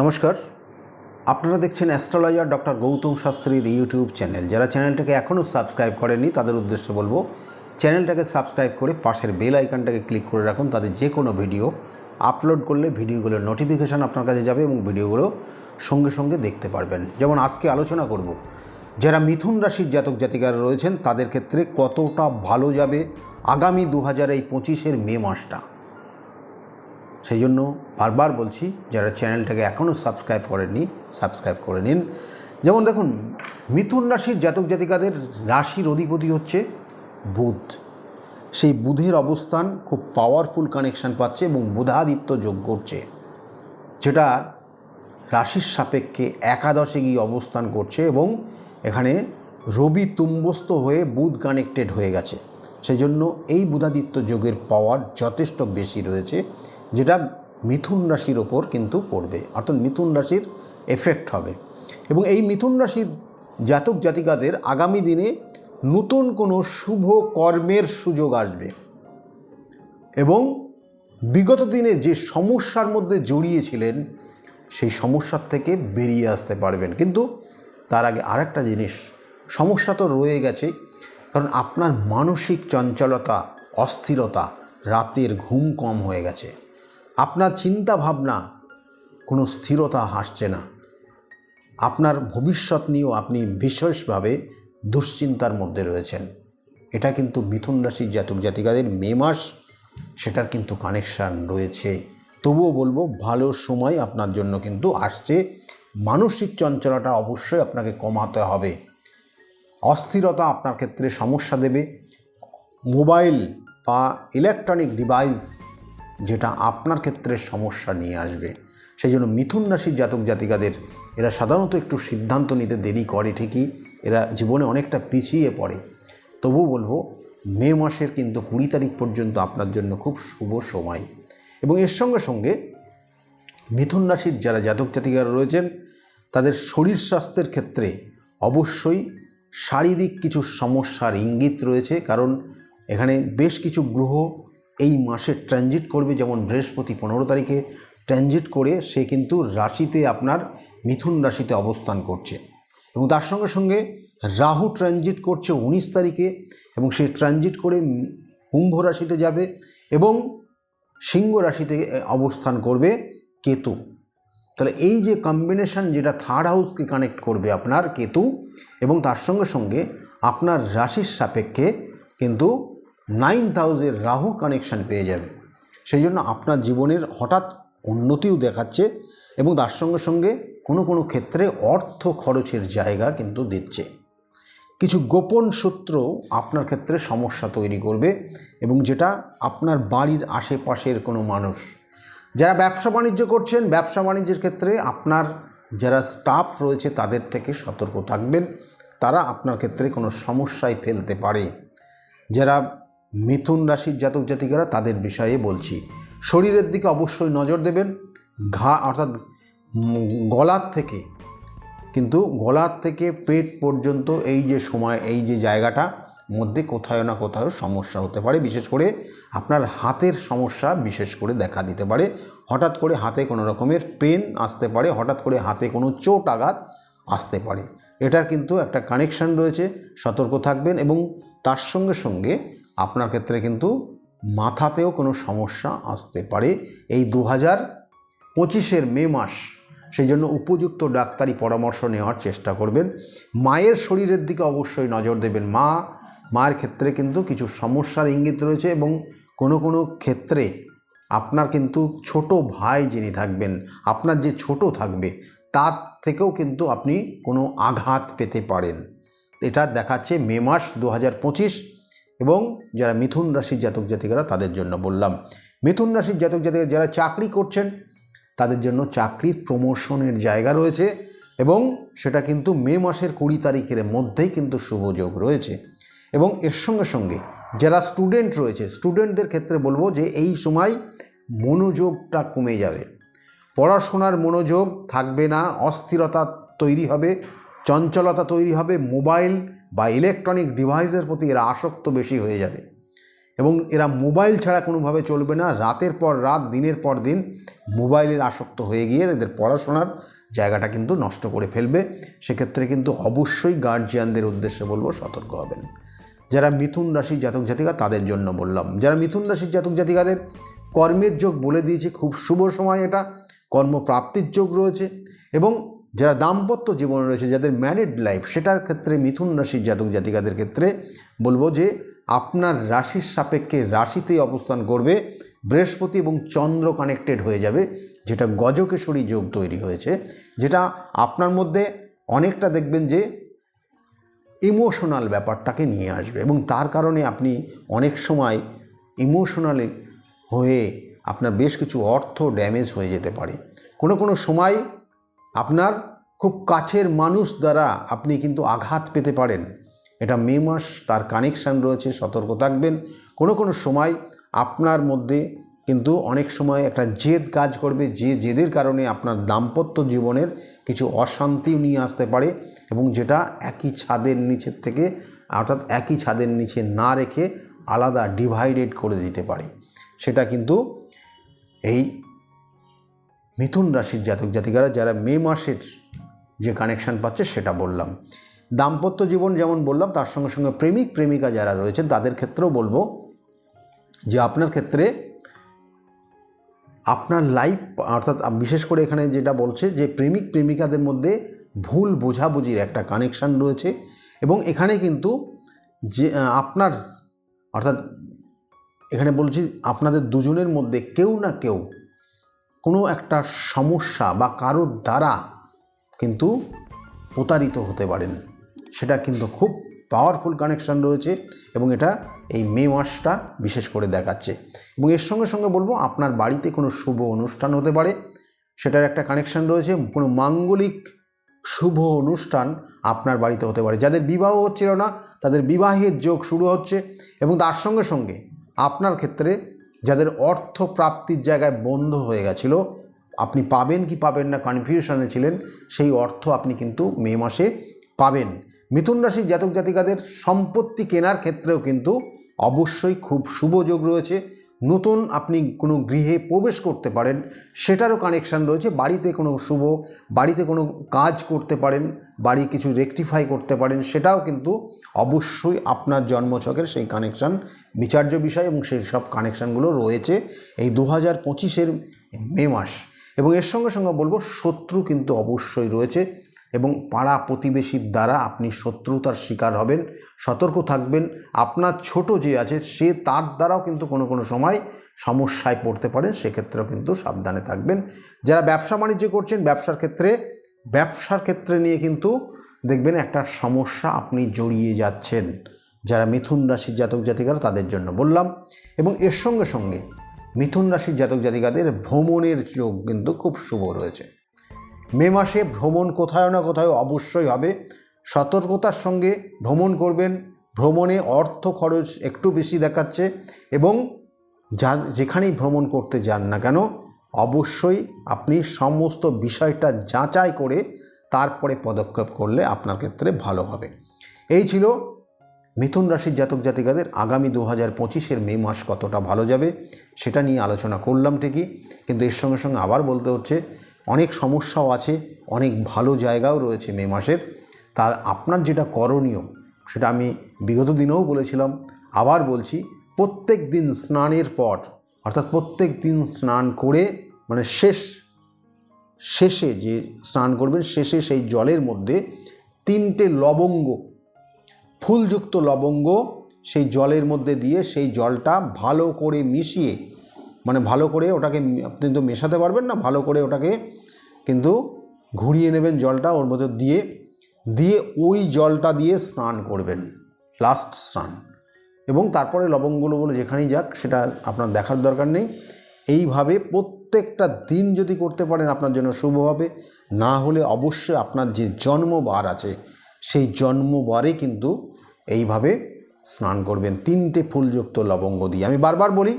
নমস্কার। আপনারা দেখছেন অ্যাস্ট্রোলজার ডক্টর গৌতম শাস্ত্রীর ইউটিউব চ্যানেল। যারা চ্যানেলটাকে এখনও সাবস্ক্রাইব করেনি তাদের উদ্দেশ্যে বলব, চ্যানেলটাকে সাবস্ক্রাইব করে পাশের বেল আইকনটাকে ক্লিক করে রাখুন। তাদের যে কোনো ভিডিও আপলোড করলে ভিডিওগুলোর নোটিফিকেশান আপনার কাছে যাবে এবং ভিডিওগুলো সঙ্গে সঙ্গে দেখতে পারবেন। যেমন আজকে আলোচনা করব, যারা মিথুন রাশির জাতক জাতিকারা রয়েছেন, তাদের ক্ষেত্রে কতটা ভালো যাবে আগামী দু হাজার এই পঁচিশের মে মাসটা? সেই জন্য বারবার বলছি, যারা চ্যানেলটাকে এখনও সাবস্ক্রাইব করেননি, সাবস্ক্রাইব করে নিন। যেমন দেখুন, মিথুন রাশির জাতক জাতিকাদের রাশির অধিপতি হচ্ছে বুধ। সেই বুধের অবস্থান খুব পাওয়ারফুল কানেকশান পাচ্ছে এবং বুধাদিত্য যোগ করছে, যেটা রাশির সাপেক্ষে একাদশে গিয়ে অবস্থান করছে এবং এখানে রবি তুম্বস্থ হয়ে বুধ কানেক্টেড হয়ে গেছে। সেই জন্য এই বুধাদিত্য যোগের পাওয়ার যথেষ্ট বেশি রয়েছে। যেটা মিথুন রাশির ওপর কিন্তু পড়বে, অর্থাৎ মিথুন রাশির এফেক্ট হবে। এবং এই মিথুন রাশির জাতক জাতিকাদের আগামী দিনে নতুন কোনো শুভ কর্মের সুযোগ আসবে। এবং বিগত দিনে যে সমস্যার মধ্যে জড়িয়েছিলেন, সেই সমস্যার থেকে বেরিয়ে আসতে পারবেন। কিন্তু তার আগে আরেকটা জিনিস, সমস্যা তো রয়ে গেছে, কারণ আপনার মানসিক চঞ্চলতা, অস্থিরতা রাতের ঘুম কম হয়ে গেছে। আপনার চিন্তা ভাবনা কোনো স্থিরতা আসছে না। আপনার ভবিষ্যৎ নিয়েও আপনি বিশেষভাবে দুশ্চিন্তার মধ্যে রয়েছেন। এটা কিন্তু মিথুন রাশির জাতক জাতিকাদের মে মাস সেটার কিন্তু কানেকশান রয়েছে। তবুও বলব, ভালো সময় আপনার জন্য কিন্তু আসছে। মানসিক চঞ্চলতা অবশ্যই আপনাকে কমাতে হবে। অস্থিরতা আপনার ক্ষেত্রে সমস্যা দেবে। মোবাইল বা ইলেকট্রনিক ডিভাইস যেটা আপনার ক্ষেত্রে সমস্যা নিয়ে আসবে। সেই জন্য মিথুন রাশির জাতক জাতিকাদের, এরা সাধারণত একটু সিদ্ধান্ত নিতে দেরি করে ঠিকই, এরা জীবনে অনেকটা পিছিয়ে পড়ে। তবু বলব, মে মাসের কিন্তু কুড়ি তারিখ পর্যন্ত আপনার জন্য খুব শুভ সময়। এবং এর সঙ্গে সঙ্গে মিথুন রাশির যারা জাতক জাতিকারা রয়েছেন, তাদের শরীর স্বাস্থ্যের ক্ষেত্রে অবশ্যই শারীরিক কিছু সমস্যার ইঙ্গিত রয়েছে। কারণ এখানে বেশ কিছু গ্রহ এই মাসে ট্রানজিট করবে যেমন বৃহস্পতি পনেরো তারিখে ট্রানজিট করে সে কিন্তু রাশিতে আপনার মিথুন রাশিতে অবস্থান করছে। এবং তার সঙ্গে সঙ্গে রাহু ট্রানজিট করছে উনিশ তারিখে এবং সে ট্রানজিট করে কুম্ভ রাশিতে যাবে এবং সিংহ রাশিতে অবস্থান করবে কেতু। তাহলে এই যে কম্বিনেশন যেটা থার্ড হাউসকে কানেক্ট করবে আপনার কেতু এবং তার সঙ্গে সঙ্গে আপনার রাশির সাপেক্ষে কিন্তু নাইন হাউসের রাহু কানেকশান পেয়ে যাবে। সেই জন্য আপনার জীবনের হঠাৎ উন্নতিও দেখাচ্ছে এবং তার সঙ্গে সঙ্গে কোনো কোনো ক্ষেত্রে অর্থ খরচের জায়গা কিন্তু দিচ্ছে। কিছু গোপন সূত্র আপনার ক্ষেত্রে সমস্যা তৈরি করবে এবং যেটা আপনার বাড়ির আশেপাশের কোনো মানুষ। যারা ব্যবসা বাণিজ্য করছেন, ব্যবসা বাণিজ্যের ক্ষেত্রে আপনার যারা স্টাফ রয়েছে তাদের থেকে সতর্ক থাকবেন। তারা আপনার ক্ষেত্রে কোনো সমস্যায় ফেলতে পারে। যারা মিথুন রাশির জাতক জাতিকারা তাদের বিষয়ে বলছি। শরীরের দিকে অবশ্যই নজর দেবেন। ঘা অর্থাৎ গলার থেকে, কিন্তু গলার থেকে পেট পর্যন্ত এই যে সময়, এই যে জায়গাটা, মধ্যে কোথাও না কোথাও সমস্যা হতে পারে। বিশেষ করে আপনার হাতের সমস্যা বিশেষ করে দেখা দিতে পারে। হঠাৎ করে হাতে কোনো রকমের পেন আসতে পারে, হঠাৎ করে হাতে কোনো চোট আঘাত আসতে পারে। এটার কিন্তু একটা কানেকশান রয়েছে। সতর্ক থাকবেন এবং তার সঙ্গে সঙ্গে আপনার ক্ষেত্রে কিন্তু মাথাতেও কোনো সমস্যা আসতে পারে। এই দু হাজার পঁচিশের মে মাস, সেই জন্য উপযুক্ত ডাক্তারি পরামর্শ নেওয়ার চেষ্টা করবেন। মায়ের শরীরের দিকে অবশ্যই নজর দেবেন। মা, মায়ের ক্ষেত্রে কিন্তু কিছু সমস্যার ইঙ্গিত রয়েছে এবং কোনো কোনো ক্ষেত্রে আপনার কিন্তু ছোট ভাই যিনি থাকবেন, আপনার যে ছোট থাকবে, তার থেকেও কিন্তু আপনি কোনো আঘাত পেতে পারেন। এটা দেখাচ্ছে মে মাস দু হাজার পঁচিশ। এবং যারা মিথুন রাশির জাতক জাতিকারা তাদের জন্য বললাম। মিথুন রাশির জাতক জাতিকা যারা চাকরি করছেন, তাদের জন্য চাকরির প্রমোশনের জায়গা রয়েছে এবং সেটা কিন্তু মে মাসের কুড়ি তারিখের মধ্যেই কিন্তু শুভযোগ রয়েছে। এবং এর সঙ্গে সঙ্গে যারা স্টুডেন্ট রয়েছে স্টুডেন্টদের ক্ষেত্রে বলব যে এই সময় মনোযোগটা কমে যাবে। পড়াশোনার মনোযোগ থাকবে না, অস্থিরতা তৈরি হবে, চঞ্চলতা তৈরি হবে, মোবাইল বা ইলেকট্রনিক ডিভাইসের প্রতি এরা আসক্ত বেশি হয়ে যাবে। এবং এরা মোবাইল ছাড়া কোনোভাবে চলবে না। রাতের পর রাত, দিনের পর দিন মোবাইলের আসক্ত হয়ে গিয়ে এদের পড়াশোনার জায়গাটা কিন্তু নষ্ট করে ফেলবে। সেক্ষেত্রে কিন্তু অবশ্যই গার্জিয়ানদের উদ্দেশ্যে বলব সতর্ক হবেন। যারা মিথুন রাশির জাতক জাতিকা, তাদের জন্য বললাম। যারা মিথুন রাশির জাতক জাতিকাদের কর্মের যোগ বলে দিয়েছে, খুব শুভ সময় এটা। কর্মপ্রাপ্তির যোগ রয়েছে। এবং যারা দাম্পত্য জীবনে রয়েছে, যাদের ম্যারিড লাইফ সেটার ক্ষেত্রে মিথুন রাশির জাতক জাতিকাদের ক্ষেত্রে বলব যে, আপনার রাশির সাপেক্ষে রাশিতেই অবস্থান করবে, বৃহস্পতি এবং চন্দ্র কানেক্টেড হয়ে যাবে, যেটা গজকেশরী যোগ তৈরি হয়েছে, যেটা আপনার মধ্যে অনেকটা দেখবেন যে ইমোশনাল ব্যাপারটাকে নিয়ে আসবে এবং তার কারণে আপনি অনেক সময় ইমোশনালি হয়ে আপনার বেশ কিছু অর্থ ড্যামেজ হয়ে যেতে পারে। কোনো কোনো সময় আপনার খুব কাছের মানুষ দ্বারা আপনি কিন্তু আঘাত পেতে পারেন। এটা মে মাস, তার কানেকশান রয়েছে, সতর্ক থাকবেন। কোনো কোনো সময় আপনার মধ্যে কিন্তু অনেক সময় একটা জেদ কাজ করবে, যে জেদের কারণে আপনার দাম্পত্য জীবনের কিছু অশান্তিও নিয়ে আসতে পারে এবং যেটা একই ছাদের নিচের থেকে, অর্থাৎ একই ছাদের নিচে না রেখে আলাদা ডিভাইডেড করে দিতে পারে। সেটা কিন্তু এই মিথুন রাশির জাতক জাতিকারা যারা মে মাসের যে কানেকশান পাচ্ছে সেটা বললাম। দাম্পত্য জীবন যেমন বললাম, তার সঙ্গে সঙ্গে প্রেমিক, প্রেমিকা যারা রয়েছেন, তাদের ক্ষেত্রেও বলব যে আপনার ক্ষেত্রে আপনার লাইফ অর্থাৎ বিশেষ করে এখানে যেটা বলছে যে প্রেমিক, প্রেমিকাদের মধ্যে ভুল বোঝাবুঝির একটা কানেকশান রয়েছে এবং এখানে কিন্তু যে আপনার, অর্থাৎ এখানে বলছি আপনাদের দুজনের মধ্যে কেউ না কেউ কোনো একটা সমস্যা বা কারোর দ্বারা কিন্তু প্রতারিত হতে পারেন। সেটা কিন্তু খুব পাওয়ারফুল কানেকশান রয়েছে এবং এটা এই মে মাসটা বিশেষ করে দেখাচ্ছে। এবং এর সঙ্গে সঙ্গে বলব, আপনার বাড়িতে কোনো শুভ অনুষ্ঠান হতে পারে, সেটার একটা কানেকশান রয়েছে, কোনো মাঙ্গলিক শুভ অনুষ্ঠান আপনার বাড়িতে হতে পারে। যাদের বিবাহ হচ্ছিল না, তাদের বিবাহের যোগ শুরু হচ্ছে এবং তার সঙ্গে সঙ্গে আপনার ক্ষেত্রে যাদের অর্থ প্রাপ্তির জায়গায় বন্ধ হয়ে গেছিল, আপনি পাবেন কি পাবেন না কনফিউশনে ছিলেন, সেই অর্থ আপনি কিন্তু মে মাসে পাবেন। মিথুন রাশির জাতক জাতিকাদের সম্পত্তি কেনার ক্ষেত্রেও কিন্তু অবশ্যই খুব শুভ যোগ রয়েছে। নতুন আপনি কোনো গৃহে প্রবেশ করতে পারেন, সেটারও কানেকশান রয়েছে। বাড়িতে কোনো শুভ, বাড়িতে কোনো কাজ করতে পারেন, বাড়ি কিছু রেকটিফাই করতে পারেন, সেটাও কিন্তু অবশ্যই আপনার জন্মছকের সেই কানেকশান বিচার্য বিষয় এবং সেই সব কানেকশানগুলো রয়েছে এই দু হাজার পঁচিশের মে মাস। এবং এর সঙ্গে সঙ্গে বলব, শত্রু কিন্তু অবশ্যই রয়েছে। এবং পাড়া প্রতিবেশীর দ্বারা আপনি শত্রুতার শিকার হবেন, সতর্ক থাকবেন। আপনার ছোট যে আছে, সে তার দ্বারাও কিন্তু কোনো কোনো সময় সমস্যায় পড়তে পারেন, সেক্ষেত্রেও কিন্তু সাবধানে থাকবেন। যারা ব্যবসা বাণিজ্য করছেন, ব্যবসার ক্ষেত্রে ব্যবসার ক্ষেত্রে নিয়ে কিন্তু দেখবেন একটা সমস্যা আপনি জড়িয়ে যাচ্ছেন। যারা মিথুন রাশির জাতক জাতিকারা, তাদের জন্য বললাম। এবং এর সঙ্গে সঙ্গে মিথুন রাশির জাতক জাতিকাদের ভ্রমণের যোগ কিন্তু খুব শুভ রয়েছে। মে মাসে ভ্রমণ কোথাও না কোথাও অবশ্যই হবে। সতর্কতার সঙ্গে ভ্রমণ করবেন। ভ্রমণে অর্থ খরচ একটু বেশি দেখাচ্ছে এবং যা যেখানেই ভ্রমণ করতে যান না কেন, অবশ্যই আপনি সমস্ত বিষয়টা যাচাই করে তারপরে পদক্ষেপ করলে আপনার ক্ষেত্রে ভালো হবে। এই ছিল মিথুন রাশির জাতক জাতিকাদের আগামী দু হাজার পঁচিশের মে মাস কতটা ভালো যাবে, সেটা নিয়ে আলোচনা করলাম ঠিকই। কিন্তু এর সঙ্গে সঙ্গে আবার বলতে হচ্ছে অনেক সমস্যাও আছে, অনেক ভালো জায়গাও রয়েছে মে মাসের। তা আপনার যেটা করণীয়, সেটা আমি বিগত দিনেও বলেছিলাম, আবার বলছি প্রত্যেক দিন স্নানের পর, অর্থাৎ প্রত্যেক দিন স্নান করে মানে শেষ, শেষে যে স্নান করবেন, শেষে সেই জলের মধ্যে তিনটে লবঙ্গ, ফুলযুক্ত লবঙ্গ, সেই জলের মধ্যে দিয়ে সেই জলটা ভালো করে মিশিয়ে মানে ভালো করে ওটাকে আপনি তো মেশাতে পারবেন না, ভালো করে ওটাকে কিন্তু ঘুরিয়ে নেবেন জলটা ওর মধ্যে দিয়ে দিয়ে ওই জলটা দিয়ে স্নান করবেন লাস্ট স্নান। এবং তারপরে লবঙ্গগুলো বলে যেখানেই যাক সেটা আপনার দেখার দরকার নেই। এইভাবে প্রত্যেকটা দিন যদি করতে পারেন আপনার জন্য শুভ হবে। না হলে অবশ্যই আপনার যে জন্মবার আছে, সেই জন্মবারে কিন্তু এইভাবে স্নান করবেন। তিনটে ফুলযুক্ত লবঙ্গ দিয়ে। আমি বারবার বলি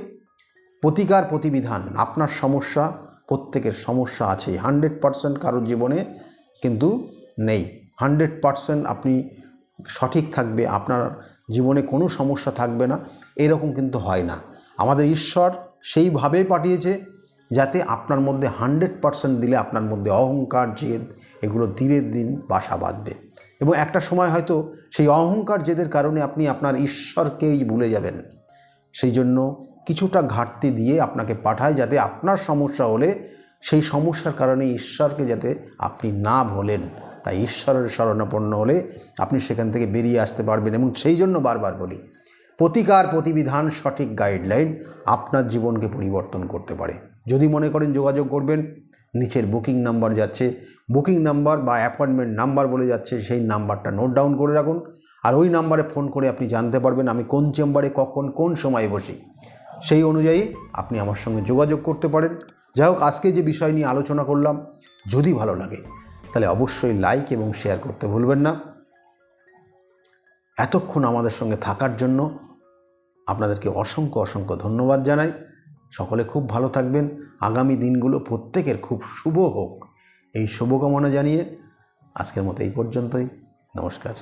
প্রতিকার প্রতিবিধান, আপনার সমস্যা, প্রত্যেকের সমস্যা আছে। হান্ড্রেড পারসেন্ট কারোর জীবনে কিন্তু নেই। হান্ড্রেড পারসেন্ট আপনি সঠিক থাকবে, আপনার জীবনে কোনো সমস্যা থাকবে না, এরকম কিন্তু হয় না। আমাদের ঈশ্বর সেইভাবেই পাঠিয়েছে যাতে আপনার মধ্যে হান্ড্রেড পারসেন্ট দিলে আপনার মধ্যে অহংকার, জেদ, এগুলো দিনের দিন বাসা বাঁধবে। এবং একটা সময় হয়তো সেই অহংকার, জেদের কারণে আপনি আপনার ঈশ্বরকেই ভুলে যাবেন। সেই জন্য কিছুটা ঘাটতি দিয়ে আপনাকে পাঠায় যাতে আপনার সমস্যা হলে সেই সমস্যার কারণে ঈশ্বরকে যাতে আপনি না ভোলেন। তাই ঈশ্বরের শরণাপন্ন হলে আপনি সেখান থেকে বেরিয়ে আসতে পারবেন এবং সেই জন্য বারবার বলি, প্রতিকার প্রতিবিধান সঠিক গাইডলাইন আপনার জীবনকে পরিবর্তন করতে পারে। যদি মনে করেন যোগাযোগ করবেন, নিচের বুকিং নাম্বার যাচ্ছে, বুকিং নাম্বার বা অ্যাপয়েন্টমেন্ট নাম্বার বলে যাচ্ছে, সেই নাম্বারটা নোট ডাউন করে রাখুন। আর ওই নাম্বারে ফোন করে আপনি জানতে পারবেন আমি কোন চেম্বারে কখন কোন সময়ে বসি। সেই অনুযায়ী আপনি আমার সঙ্গে যোগাযোগ করতে পারেন। যাই হোক, আজকে যে বিষয় নিয়ে আলোচনা করলাম, যদি ভালো লাগে, তাহলে অবশ্যই লাইক এবং শেয়ার করতে ভুলবেন না। এতক্ষণ আমাদের সঙ্গে থাকার জন্য আপনাদেরকে অসংখ্য অসংখ্য ধন্যবাদ জানাই। সকলে খুব ভালো থাকবেন। আগামী দিনগুলো প্রত্যেকের খুব শুভ হোক। এই শুভকামনা জানিয়ে আজকের মতো এই পর্যন্তই। নমস্কার।